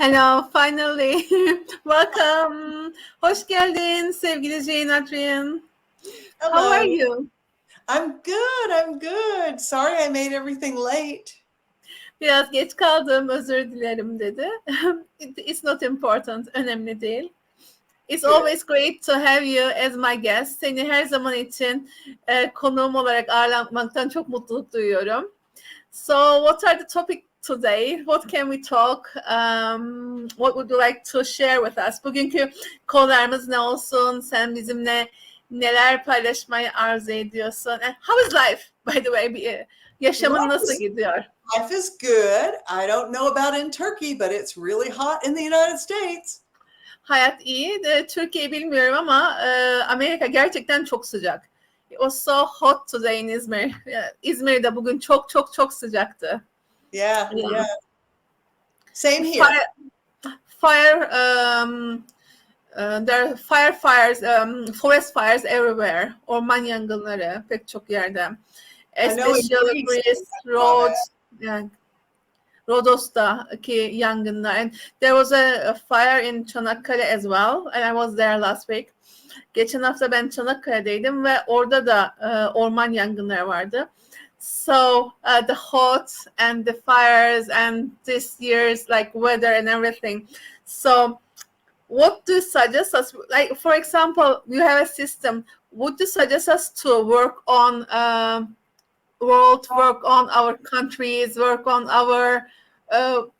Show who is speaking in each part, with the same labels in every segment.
Speaker 1: Hello, finally. Welcome. Hoş geldin sevgili Jane Adrian. How
Speaker 2: Hello.
Speaker 1: are you?
Speaker 2: I'm good. I'm good. Sorry I made everything late.
Speaker 1: Biraz geç kaldım, özür dilerim dedi. It- It's not important, önemli değil. It's always great to have you as my guest. Seni her zaman için e, konuğum olarak ağırlanmaktan çok mutluluk duyuyorum. So, what are the topic today? What can we talk? Um, what would you like to share with us? Bugünkü konularımız ne olsun? Sen bizimle neler paylaşmayı arzu ediyorsun? And how is life, by the way? E, Yaşamın
Speaker 2: Life
Speaker 1: nasıl
Speaker 2: is-
Speaker 1: gidiyor?
Speaker 2: Life is good. I don't know about in Turkey, but it's really hot in the United States.
Speaker 1: Hayat iyi. De, Türkiye bilmiyorum ama e, Amerika gerçekten çok sıcak. It was so hot today in İzmir. İzmir'de bugün çok çok çok sıcaktı.
Speaker 2: Yeah,
Speaker 1: Yeah.
Speaker 2: yeah. Same here.
Speaker 1: Fire, fire um, uh, there are fire fires, um, forest fires everywhere. Orman yangınları pek çok yerde. Especially Greece Rhodes, yani Rodos'taki yangınlar. And there was a, a fire in Çanakkale as well. And I was there last week. Geçen hafta ben Çanakkale'deydim ve orada da e, orman yangınları vardı. So uh, the hot and the fires and this year's like weather and everything. So what do you suggest us? Like for example, you have a system. Would you suggest us to work on um world, work on our countries, work on our uh,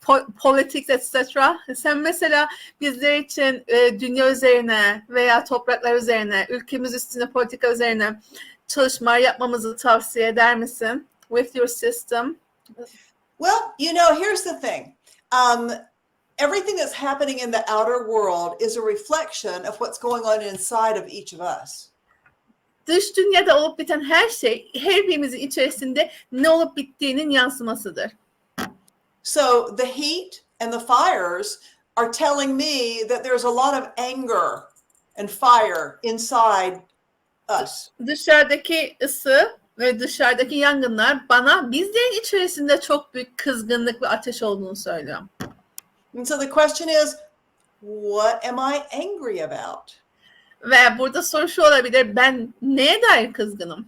Speaker 1: po- politics, etc. Sen mesela bizler için e, dünya üzerine veya topraklar üzerine, ülkemiz üstüne politika üzerine çalışmalar yapmamızı tavsiye eder misin? With your system.
Speaker 2: Well, you know, here's the thing. Um, everything that's happening in the outer world is a reflection of what's going on inside of each of us.
Speaker 1: Dış dünyada olup biten her şey her birimizin içerisinde ne olup bittiğinin yansımasıdır.
Speaker 2: So the heat and the fires are telling me that there's a lot of anger and fire inside us.
Speaker 1: Dışarıdaki ısı ve dışarıdaki yangınlar bana bizlerin içerisinde çok büyük kızgınlık ve ateş olduğunu söylüyor.
Speaker 2: And so the question is, what am I angry about?
Speaker 1: Ve burada soru şu olabilir, ben neye dair kızgınım?